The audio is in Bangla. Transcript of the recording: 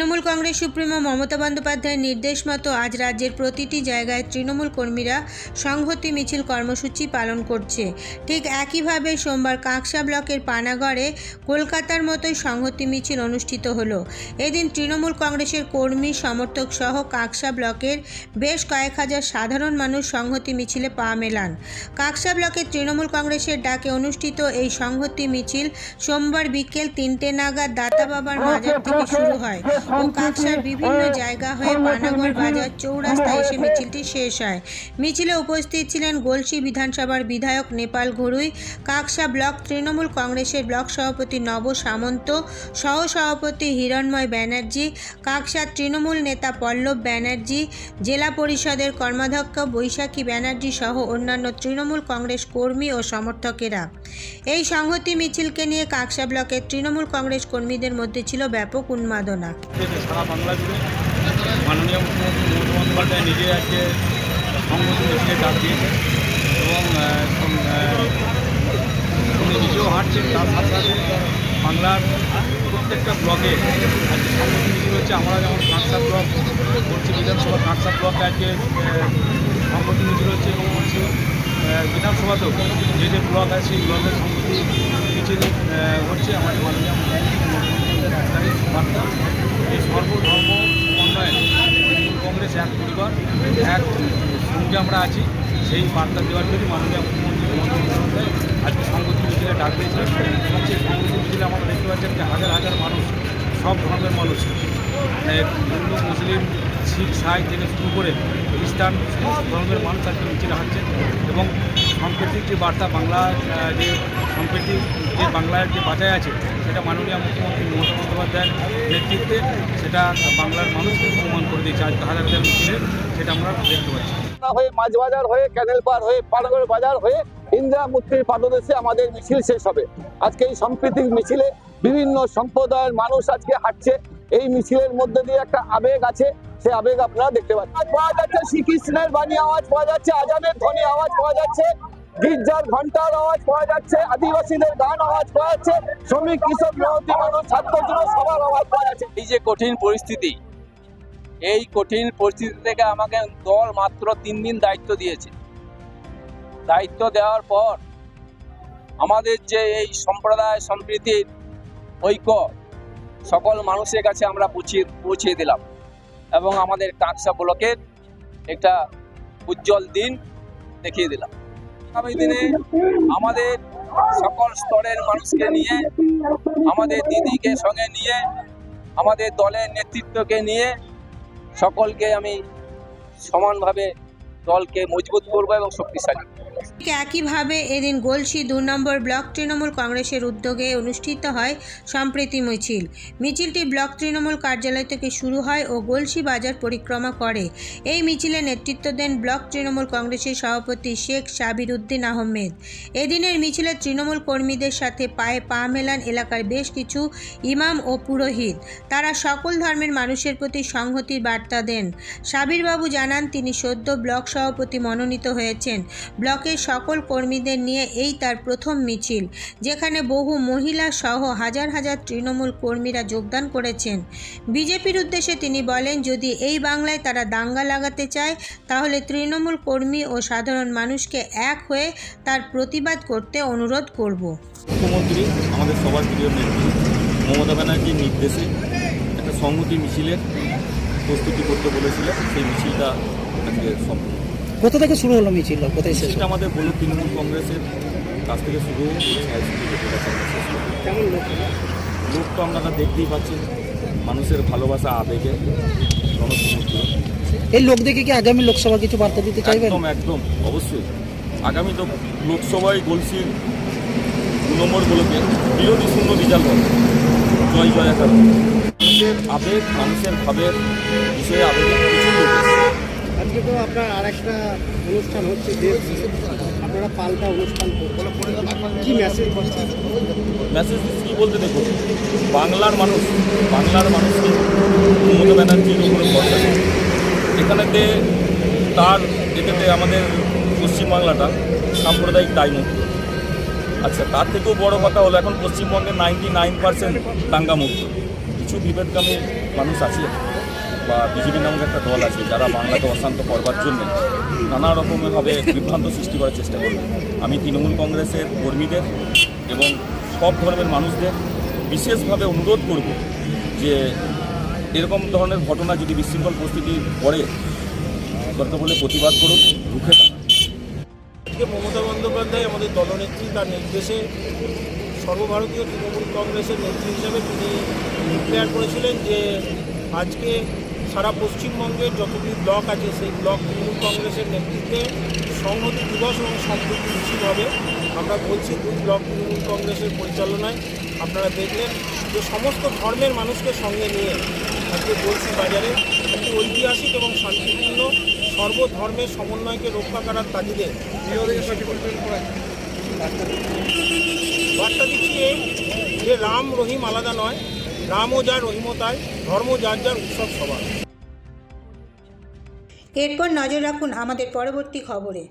তৃণমূল কংগ্রেস সুপ্রিমো মমতা বন্দ্যোপাধ্যায়ের নির্দেশ মতো আজ রাজ্যের প্রতিটি জায়গায় তৃণমূল কর্মীরা সংহতি মিছিল কর্মসূচি পালন করছে। ঠিক একইভাবে সোমবার কাঁকসা ব্লকের পানাগড়ে কলকাতার মতোই সংহতি মিছিল অনুষ্ঠিত হলো। এদিন তৃণমূল কংগ্রেসের কর্মী, সমর্থক সহ কাঁকসা ব্লকের বেশ কয়েক হাজার সাধারণ মানুষ সংহতি মিছিলে পা মেলান। কাঁকসা ব্লকের তৃণমূল কংগ্রেসের ডাকে অনুষ্ঠিত এই সংহতি মিছিল সোমবার বিকেল তিনটে নাগাদ দাতা বাবার মাজার থেকে শুরু হয়। ও কাকসার বিভিন্ন জায়গা হয়ে পানাগড় বাজার চৌরাস্তায় এসে মিছিলটি শেষ হয়। মিছিলে উপস্থিত ছিলেন গলসি বিধানসভার বিধায়ক নেপাল ঘরুই কাকসা ব্লক তৃণমূল কংগ্রেসের ব্লক সভাপতি নব সামন্ত সহ সভাপতি হিরণময় ব্যানার্জি কাকসার তৃণমূল নেতা পল্লব ব্যানার্জি জেলা পরিষদের কর্মাধ্যক্ষ বৈশাখী ব্যানার্জি সহ অন্যান্য তৃণমূল কংগ্রেস কর্মী ও সমর্থকেরা। এই সংহতি মিছিলকে নিয়ে কাকসা ব্লকের তৃণমূল কংগ্রেস কর্মীদের মধ্যে ছিল ব্যাপক উন্মাদনা। থেকে সারা বাংলা জুড়ে মাননীয় মুখ্যমন্ত্রী মমতা বন্দ্যোপাধ্যায় নিজে আজকে সংগঠন মিছিলে ডাক দিয়েছে এবং উনি নিজেও হাঁটছেন তার সাথে সাথে বাংলার প্রত্যেকটা ব্লকে আজকে সংগঠন মিছিল হচ্ছে আমরা যেমন কাঁকসা ব্লক বলছি বিধানসভা কাঁকসা ব্লকে আজকে সংগঠন মিছিল হচ্ছে এবং আহ, বিধানসভাতেও যে যে ব্লক আছে সেই ব্লকের সংগঠন মিছিল হচ্ছে আমাদের মাননীয় বার্তা এই সর্বধর্ম তৃণমূল কংগ্রেস এক পরিবার, এক সঙ্গে আমরা আছি। সেই বার্তা দেওয়ার জন্য মাননীয় মুখ্যমন্ত্রী মমতা আজকে সংগঠন মিছিলে ডাক দিয়েছিলেন এবং সেই সংগঠন মিছিলে আমরা দেখতে পাচ্ছেন যে হাজার হাজার মানুষ, সব ধর্মের মানুষ মানে হিন্দু, মুসলিম, শিখ, সাই থেকে শুরু করে খ্রিস্টান, সমস্ত ধর্মের মানুষ আজকে মিছিলে হাঁটছেন এবং সম্প্রীতির যে বার্তা বাংলা যে সম্প্রীতি যে বাংলার যে বাজায় আছে, সেটা মাননীয় মুখ্যমন্ত্রী মমতা বন্দ্যোপাধ্যায়ের নেতৃত্বে সেটা বাংলার মানুষকে প্রমাণ করে দিয়েছে। আজকে হাজার হাজার মিছিলে সেটা আমরা দেখতে পাচ্ছি। হয়ে মাছ বাজার হয়ে ক্যানেল পার হয়ে, পানাগড় বাজার হয়ে ইন্দিরা মূর্তির পাদদেশে আমাদের মিছিল শেষ হবে। আজকে এই সম্প্রীতির মিছিলে বিভিন্ন সম্প্রদায়ের মানুষ আজকে হাঁটছে। এই মিছিলের মধ্যে দিয়ে একটা আবেগ আছে, সে আবেগ আপনারা দেখতে পাচ্ছেন। পাওয়া যাচ্ছে শ্রীকৃষ্ণের বাণী আওয়াজ, পাওয়া যাচ্ছে আজানের ধ্বনি আওয়াজ, পাওয়া যাচ্ছে গির্জার ঘণ্টার আওয়াজ পাওয়া যাচ্ছে, আদিবাসীদের গান আওয়াজ পাওয়া যাচ্ছে, শ্রমিক, কৃষক মেহতি মানুষ ছাত্র সবার আওয়াজ পাওয়া যাচ্ছে। এই যে কঠিন পরিস্থিতি, এই কঠিন পরিস্থিতি থেকে আমাকে দল মাত্র তিন দিন দায়িত্ব দিয়েছে। দায়িত্ব দেওয়ার পর আমাদের যে এই সম্প্রদায় সম্প্রীতির ঐক্য, সকল মানুষের কাছে আমরা পৌঁছিয়ে পৌঁছিয়ে দিলাম। এবং আমাদের কাঁকসা ব্লকের একটা উজ্জ্বল দিন দেখিয়ে দিলাম। আগামী দিনে আমাদের সকল স্তরের মানুষকে নিয়ে, আমাদের দিদিকে সঙ্গে নিয়ে, আমাদের দলের নেতৃত্বকে নিয়ে সকলকে আমি সমানভাবে দলকে মজবুত করব এবং শক্তিশালী। একইভাবে এদিন গলসি দু নম্বর ব্লক তৃণমূল কংগ্রেসের উদ্যোগে অনুষ্ঠিত হয় সম্প্রীতি মিছিল। মিছিলটি ব্লক তৃণমূল কার্যালয় থেকে শুরু হয় ও গলসি বাজার পরিক্রমা করে। এই মিছিলে নেতৃত্ব দেন ব্লক তৃণমূল কংগ্রেসের সভাপতি শেখ সাবির উদ্দিন আহমেদ। এদিনের মিছিলে তৃণমূল কর্মীদের সাথে পায়ে পা মেলান এলাকার বেশ কিছু ইমাম ও পুরোহিত। তারা সকল ধর্মের মানুষের প্রতি সংহতির বার্তা দেন। সাবিরবাবু জানান, তিনি সদ্য ব্লক সভাপতি মনোনীত হয়েছেন। ব্লকের সকল কর্মীদের নিয়ে এই তার প্রথম মিছিল, যেখানে বহু মহিলা সহ হাজার হাজার তৃণমূল কর্মীরা যোগদান করেছেন। বিজেপির উদ্দেশ্যে তিনি বলেন, যদি এই বাংলায় তারা দাঙ্গা লাগাতে চায়, তাহলে তৃণমূল কর্মী ও সাধারণ মানুষকে এক হয়ে তার প্রতিবাদ করতে অনুরোধ করব। মুখ্যমন্ত্রী, আমাদের সবার প্রিয় নেত্রী, মমতা ব্যানার্জির নির্দেশে একটা সংহতি মিছিলের প্রস্তুতি করতে বলেছিলেন। সেই মিছিলটা আজকে সম্পূর্ণ কোথা থেকে শুরু হলো মিছিল? কোথায় শেষ? আমাদের বলল তৃণমূল কংগ্রেসের কাছ থেকে শুরু লোক? তো আপনারা দেখতেই পাচ্ছেন মানুষের ভালোবাসা আবেগে এই লোক দেখে কি আগামী লোকসভা কিছু বার্তা দিতে চাইবেন? একদম একদম অবশ্যই। আগামী তো লোকসভায় গলসির দু নম্বর বলকে বিরোধী শূন্য রেজাল্ট হবে। জয় জয় একার মানুষের আবেগ মানুষের ভাবের বিষয়ে আবেগে। আজকে তো আপনার আর একটা অনুষ্ঠান হচ্ছে দেশ আপনারা পাল্টা অনুষ্ঠান কি মেসেজ মেসেজ কী বলতে দেখুন, বাংলার মানুষ, বাংলার মানুষকে মমতা ব্যানার্জির উপরে ভরসা। এখানেতে তার এটাতে আমাদের পশ্চিমবাংলাটা সাম্প্রদায়িক দায়মুক্ত আচ্ছা তার থেকেও বড় কথা হলো এখন পশ্চিমবঙ্গে নাইনটি নাইন পার্সেন্ট দাঙ্গামুক্ত। কিছু বিভেদগামী মানুষ আছে। বা বিজেপি নামক একটা দল আছে, যারা বাংলাকে অশান্ত করবার জন্য নানা রকমভাবে বিভ্রান্ত সৃষ্টি করার চেষ্টা করবে। আমি তৃণমূল কংগ্রেসের কর্মীদের এবং সব ধর্মের মানুষদের বিশেষভাবে অনুরোধ করব যে এরকম ধরনের ঘটনা যদি বিশৃঙ্খল পরিস্থিতি পড়ে দরকার বলে প্রতিবাদ করুন, রুখে আজকে মমতা বন্দ্যোপাধ্যায় আমাদের দলনেত্রী, তার নির্দেশে সর্বভারতীয় তৃণমূল কংগ্রেসের নেত্রী হিসাবে তিনি ডিক্লেয়ার করেছিলেন যে আজকে সারা পশ্চিমবঙ্গের যতগুলি ব্লক আছে, সেই ব্লক তৃণমূল কংগ্রেসের নেতৃত্বে সংহতি দিবস এবং সম্প্রীতি মিছিল হবে। আমরা বলছি, দুই ব্লক তৃণমূল কংগ্রেসের পরিচালনায় আপনারা দেখলেন যে সমস্ত ধর্মের মানুষকে সঙ্গে নিয়ে আজকে বলছি বাজারে একটি ঐতিহাসিক এবং শান্তিপূর্ণ সর্বধর্মের সমন্বয়কে রক্ষা করার তাগিদে বার্তা দিচ্ছি এই যে রাম রহিম আলাদা নয়। রামও যার রহিমও তাই ধর্ম যার যার, উৎসব সবার। এরপর নজর রাখুন আমাদের পরবর্তী খবরে।